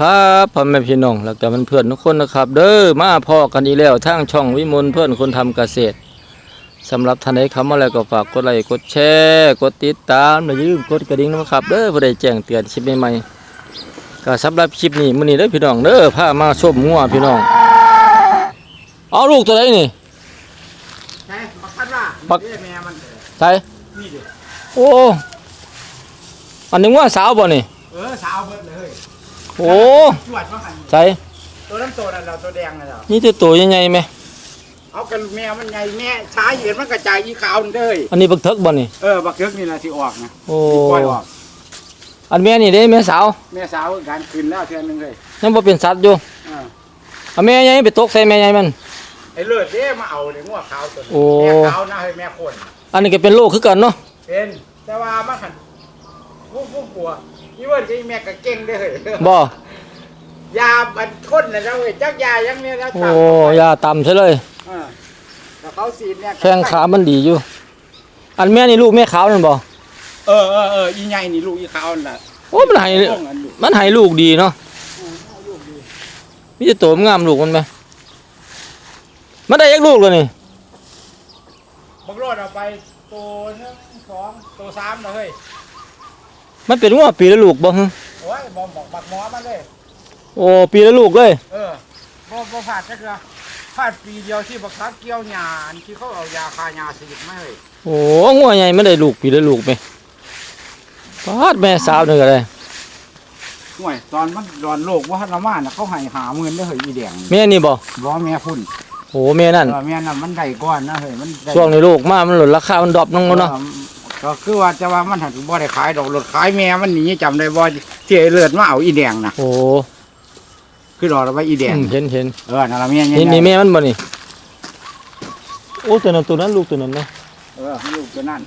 ครับพ่อแม่พี่น้องแล้วก็เพื่อนๆทุกคนนะครับ เด้อมาพอกันอีกแล้วทางช่องวิมลเพื่อนคนทำเกษตรสำหรับท่านใดคำอะไรก็ฝากกดไลค์กดแชร์กดติดตามอย่าลืมกดกระดิ่งนะครับ เด้อเพื่อได้แจ้งเตือนคลิปใหม่ๆก็สำหรับคลิปนี้มื้อนี้เด้อพี่น้องเด้อพามาชมงัวพี่น้อง เอาลูกตัวไหนนี่ใช่บักคันว่าบักนี่แม่มันใส่นี่ดิโอ้อันนี้งัวสาวบ่นี่เออสาวเบิดเลย โอ้จวดว่าหันใส่ตัวน้ำตัวนั่นเราตัวแดงนั่นเรานี่ตัวตัวใหญ่ๆไหมเอากันแม่มันไงแม่ช้าเหยียดมันกระจายอีขาวนี่เด้ยอันนี้บักเทิกบ่นี่เออบักเคิกนี่นะสิออกนะโอ้ปล่อยออกอันแม่นี่เด้แม่สาวแม่สาวการคืนแล้วเทื่อนึงเลยยังบ่เป็นสัตว์อยู่อ่าเอาแม่ใหญ่ไปตกใส่แม่ใหญ่มันไอ้เลือดเด้มาเอาเลยงัวขาวตัวนี้โอ้แม่ขาวนะให้แม่คนอันนี้ก็เป็นโรคคือกันเนาะเป็นแต่ว่ามันหันวุ้งวุ้งปัว นี่เว่าที่แม่ก็เก่งเด้อเฮ้ยบ่ยาบันคนนะเจ้าเว้ยจักยายังเนี่ยนะโอ้ยาต่ำใช่เลยอ่าแล้วเขาสีดเนี่ยแข้งขามันดีอยู่ อันแม่นี่ลูกแม่ขาวนั่นบ่เออเออเอออีใหญ่นี่ลูกอีขาวนั่นน่ะโอ้มันให้ต้องอันลูกมันให้ลูกดีเนาะมีแต่โตมันงามลูกมันไหมมันได้ยักลูกเลยนี่บักรอดเอาไปตัวหนึงสองตัวสามนะเฮ้ย มันเป็นงัวปีละลูกบ่ฮึโอ้ยบอมบอกบักหมอมาเลย โอ้ปีละลูกเลย เออบ่บ่พลาดจักเทื่อพลาดปีเดียวที่บักคักเกี่ยวหญ้าอันที่เขาเอายาคายาสีดมาเฮ้ยโอ้งัวใหญ่มันได้ลูกปีละลูกไหมปาดแม่สาวนี่ก็ได้ห่วยตอนมันร้อนโลกว่าละมาน่ะเขาให้หาเงินเด้อเฮ้ยอีแดงแม่นี่บ่บ่แม่พุ่นโอ้แม่นั่นเออแม่น่ะมันได้ก้อนนะเฮ้ยมันได้ช่วงนี้ลูกมามันหล่นราคามันดรอปลงแล้วเนาะออ ก็คือว่าจะว่ามันหันบ่ได้ขายดอกรถขายแม่มันหนีจำได้บ่ที่ไอ้เลือดมาเอาอีแดงน่ะโอ้คือรอเอาไว้อีแดงอืมเห็นเห็นเออนั่นล่ะแม่นี่นี่แม่มันบ่นี่โอ้ตัวนั้นตัวนั้นลูกตัวนั้นนะเออให้ลูกตัวนั้น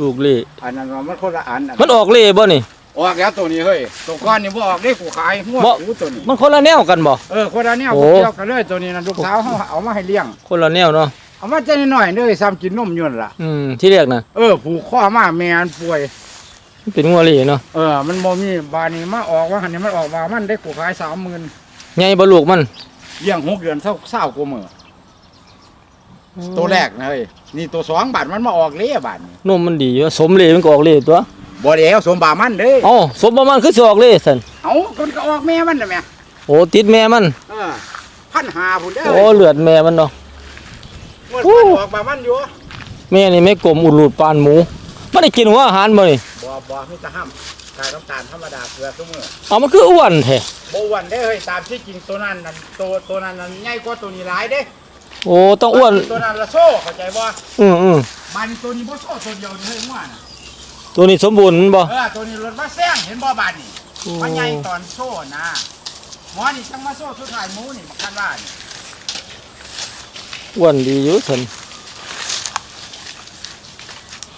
ลูกเล่อันนั้นว่ามันคนละอันอันมันออกเล่บ่นี่ ออกแล้วตัวนี้เฮ้ยตัวก้อนนี่บ่ออกได้กูขายหัวบ่กูตัวนี้มันคนละแนวกันบ่ เออคนละแนวโอ้บ่เกี่ยวกันเลยตัวนี้นะลูกสาวเขาเอามาให้เลี้ยงคนละแนวเนาะ เอามาใจน้อยๆเด้อซ้ำกินนมอยนั่นล่ะอืมที่แรกน่ะเออผูกข้อมาแม่มันป่วย มันเป็นงัวเล่เนาะเออ มันบ่มีบานนี้มาออกว่าหันนี้มันออกมามันได้กูขาย30,000ใหญ่บ่ลูกมันเลี้ยงหกเดือนเศร้าเศร้ากว่ามื้อตัวแรกนะเฮ้ยนี่ตัวสองบาทมันมาออกเลยบาทนี่นมมันดีอยู่สมเล่มันก็ออกเล่ตัวบ่แล้วสมบามันเด้อเอ้าสมประมาณคือสิออกเล่ซั่นเอาคนก็ออกแม่มันน่ะแม่โอ้ติดแม่มันเออพันหาพุ่นเด้อโอ้เลือดแม่มันเนาะเมื่อโอ้พันออกบามันอยู่แม่นี่แม่กลมอุดหลุดปานหมูมันได้กินหัวอาหารบ่นี่บ่บ่มีแต่ห้ามกายน้ำตาลธรรมดาเกลือทุกมื้อเอามันคืออ้วนแท้บ่อ้วนได้เฮ้ยตามที่จริงตัวนั้นนั่นตัวตัวนั้นนั่นใหญ่กว่าตัวนี้หลายเด้โอ้ต้องอ้วนตัวนั้นละโซ่เข้าใจบ่อืออือมันตัวนี้บ่โซ่ตัวเดียวนี่เฮ้ยม่วนน่ะตัวนี้สมบูรณ์บ่เออตัวนี้รถมาแซงเห็นบ่บาดนี่มันใหญ่ตอนโซ่นะหมอนี่จังมาโซ่สุดท้ายหมูนี่บักคันว่านี่ อ้วนดีอยู่ซั่น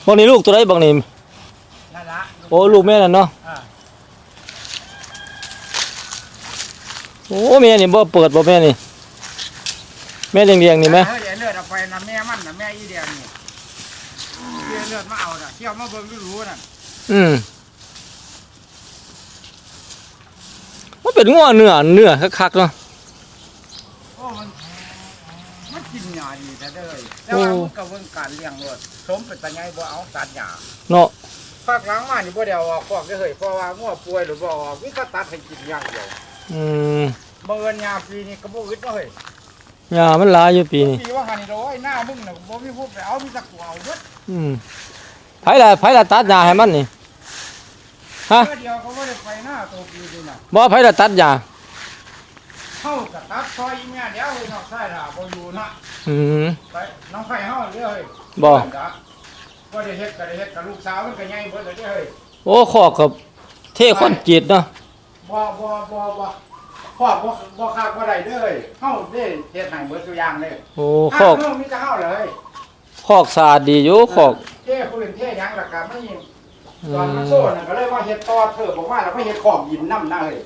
บางนี้ลูกตัวใดบางนี้นั่นละโอ้ลูกแม่นั่นเนาะอ่าโอ้แม่นี่บ่เปิดบ่แม่นี่ แม่เลี้ยงๆนี่ไหมเฮ้ยเดี๋ยวเลือดเอาไปนะแม่มันนะแม่อีเดียนนี่เดี๋ยวเลือดมาเอาน่ะเที่ยวมาเบิ่งดูรู้น่ะอืมมันเป็นงัวเนื้อเนื้อคักๆเนาะ โอ้มันมันกิน หญ้าดีแต่เด้อแต่ว่ามันก็เบิ่งการเลี้ยงรถสมเป็นตาใหญ่บ่เอาตัดหญ้าเนาะภาคหลังมานี่บ่ได้เอาออกคอกเด้อเฮ้ยเพราะว่างัวป่วยหรือบ่ออกมีก็ตัดให้กินอย่างเดียวอืมบ่เอิ้นหญ้าปีนี้ก็บ่อึดเนาะเฮ้ยยามันหลายอยู่ปีนี้ปีว่าหันนี่โอ้ยหน้ามึงน่ะบ่มีผู้ไปเอามีแต่กูเอาเบิดอืมไผล่ะไผล่ะตัดยาให้มันนี่ฮะเพื่อเดียวก็บ่ได้ไปหน้าตัวปีนี่น่ะบ่ไผล่ะตัดยา เฮาก็ตัดซอยอีแม่เดี๋ยวเฮ้ยนอกใส่ล่ะบ่อยู่นะอืมไปน้องไข่เฮาเด้อเฮ้ยบ่บ่ได้เฮ็ดก็ได้เฮ็ดกับลูกสาวมันก็ใหญ่เบิดแล้วเด้อเฮ้ยโอ้ขอกกับเทคอนกรีตเนาะบ่บ่บ่บ่พ่อบ่บ่คักบ่ได้เด้อเฮ้ยเฮาเด้เฮ็ดให้เบิดทุกอย่างเลยโอ้ขอกเฮามีแต่เฮาเลยขอกสะอาดดีอยู่ขอกเท่พื้นเท่หยังและก็ไม่ตอนมันโซ่น่ะก็เลยว่าเฮ็ดต่อเธอบอกว่าเราไม่เฮ็ดขอบหินนำนะเฮ้ย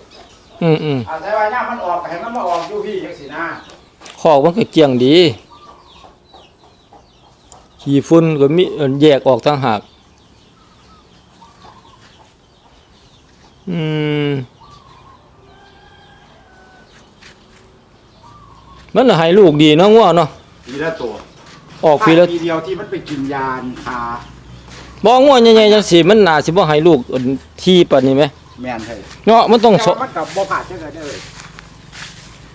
อืมอืมอาศัยว่าย่ามันออกให้มันมาออกอยู่พี่ยังสีหนาขอกมันก็เกี่ยงดีขี้ฝุ่นก็มีแยกออกทั้งหักอืมมันละให้ลูกดีเนาะง้อเนาะทีละตัวออกปีละทีเดียวที่มันไปกินยานคาบอกง้อใหญ่ๆจังสีมันหนาสิบ่ให้ลูกที่ปานนี้ไหม แม่นเฮ้ยเนาะมันต้องแต่สว่ามันกับบ่ผ่านเท่ากันเลย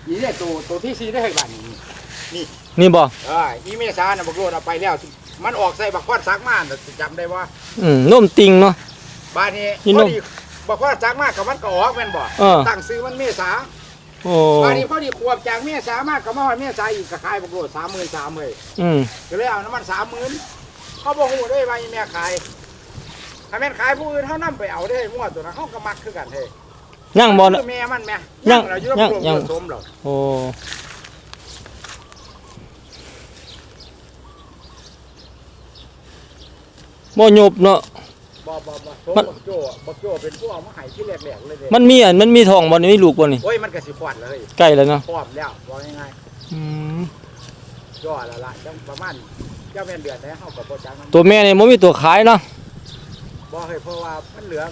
นี่เนี่ยตัวตัวที่ซีได้ให้บ้านนี้นี่บ่เอออีเมษาน่ะบักโลดเอาไปแล้ว มันออกใส่บักพอดซักมาน่ะจำได้ว่าอืมนมติงเนาะ บ้านนี้นี่พนอมดีบักพอดซักมากับมันก็ออกแม่นบ่เออ ตั้งซื้อมันเมษาโอ้บ้านนี้พอดีขวบจากเมษามากก็มาฮอดเมษาอีกก็ขายบักโลด33,000เลยอืมก็เลยเอาน้ำมัน30,000เขาบ่ฮู้ได้ว่าอีแม่ขาย ถ้าแม่นขายผู้อื่นเฮานำไปเอาได้มั่วตัวนั้นเขาก็มักคือกันเฮ้ยยังบ่ คือแม่มันแม่ยัง เราอยู่ยังรวมยังสมเราโอ้บ่หยบเนาะ บ่บ่บ่สมมัน บักโจ้บักโจ้เป็นผู้เอามาให้ที่แรกๆเลยเด้มันมีอันมันมีทองบ่นี่มีลูกบ่นี่โอ้ยมันก็สิขวัญเลยใกล้แล้วเนาะพร้อมแล้วว่าง่ายอืมๆย่อและละจังประมาณเจ้าแม่นเดือนได้เฮาก็บ่จังมันตัวแม่นี่บ่มีตัวขายเนาะ บ่ให้เพราะว่ามันเหลือ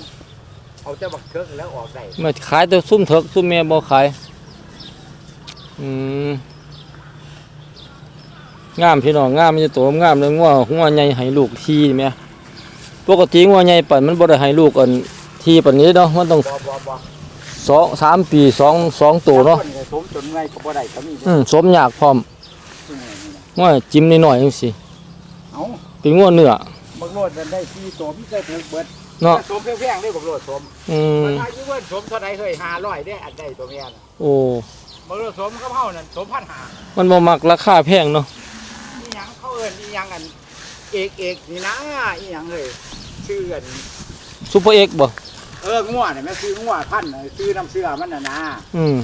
เอาแต่บักเคิกแล้วออกได้มาขายแต่ซุ่มเถิกซุ่มแม่บ่ขาย อืมงามพี่น้องงามมีแต่ตัวงามเลยงัวงัวใหญ่ให้ลูกทีแม่ปกติงัวใหญ่ปันมันบ่ได้ให้ลูกอันทีปานนี้เนาะมันต้องบ่บ่บ่สองสามปีสองสองตัวเนาะบงคก็สมจนไงก็บ่ได้ก็มีอืมสมยากพร้อมอืมงัวจิ้มนิดๆจังซี่เอาเป็นงัวเนื้อ บักโลดมันได้ที่ตัวมีแต่ถึกเบิดเนาะสมแพงๆได้บักโลดสมอืมมันอายุเวิ้นสมเท่าใดเฮ้ย500ได้อันใดตัวแม่น่ะโอ้บักโลดสมกับเฮานั่นสมพันหามันบ่มักราคาแพงเนาะอีหยังเขาเอิ้นอีหยังอันเอกเอกนี่นะอีหยังเฮ้ยชื่ออันซุปเปอร์เอ็กซ์บ่เอองัวเนี่ยแม่ซื้องัวพันธุ์น่ะซื้อน้ำเสื้อมันน่ะนะอืม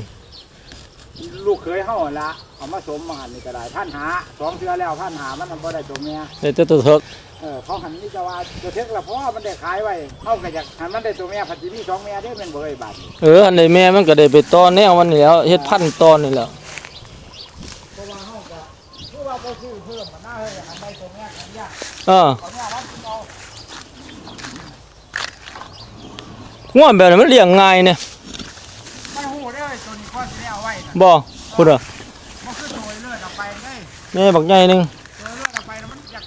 ลูกเคยเฮาหั่นละเอามาสมมาหันนี่ก็ได้พันหาสองเสื้อแล้วพันหามันทำบ่ได้ตัวเมียได้แต่ตัวเถิกเออเขาหันนี่จะว่าตัวเท็กละเพราะว่ามันได้ขายไว้เฮาก็อยากหันมันได้ตัวเมียพันธิมีสองเมียได้เป็นเบอร์บาทเอออันใดแม่มันก็ได้ไปตอนแนวมันนี่แหล้วเฮ็ดพันธุ์ตอนนี่แหล้วเพราะว่าเฮาก็เพราะว่าบ่ซื้อเพิ่มมันน่าเฮ้ยหันได้ตัวเมียกันยากเออตัวเมียมันกินเอาง่วนแบบนั้นมันเลี้ยงง่ายเนี่ย มันหูได้อตัวนี้ข้อ บ่พุ่นอะมันคือตัวเลือดเอาไปได้แม่บักใหญ่หนึงตัวเลือดเอาไปแล้วมันอยาก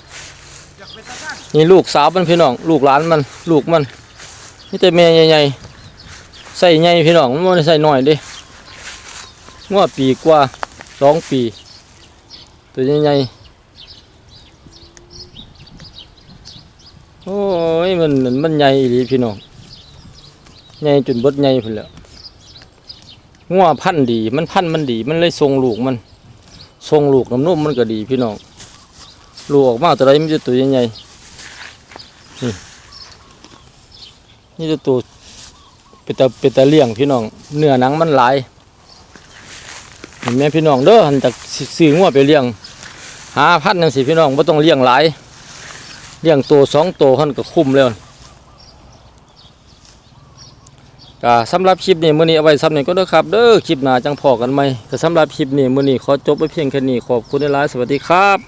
อยากเป็นตาซ่านนี่ลูกสาวมันพี่น้อง ลูกหลานมัน ลูกมันนี่แต่แม่ใหญ่ๆใส่ใหญ่พี่น้องมันบ่ได้ใส่น้อยเด้งัวปีกว่าสองปี ตัวใหญ่ๆโอ้ยมันมันใหญ่อีหลีพี่น้องใหญ่จนบดใหญ่พุ่นแหล้ว งัวพันธุ์ดี มันพันธุ์มันดี มันเลยทรงลูกมันทรงลูกน้ำนมมันก็ดีพี่น้องลูกออกมาแต่ไรมันจะตัวใหญ่ๆนี่นี่จะตัวเป็นตาเป็นตาเลี้ยงพี่น้องเนื้อหนังมันหลายเห็นไหมพี่น้องเด้อหันจากซื้องัวไปเลี้ยง หาพันจังสิพี่น้องไม่ต้องเลี้ยงหลายเลี้ยงตัวสองตัวหันก็คุ้มแล้ว ก็สำหรับคลิปนี้มื้อนี้เอาไว้ซ้ำนี้ก็เด้อครับเด้อคลิปหน้าจังพอกันไหมแต่สำหรับคลิปนี้มื้อนี้ขอจบไว้เพียงแค่นี้ขอบคุณหลายๆสวัสดีครับ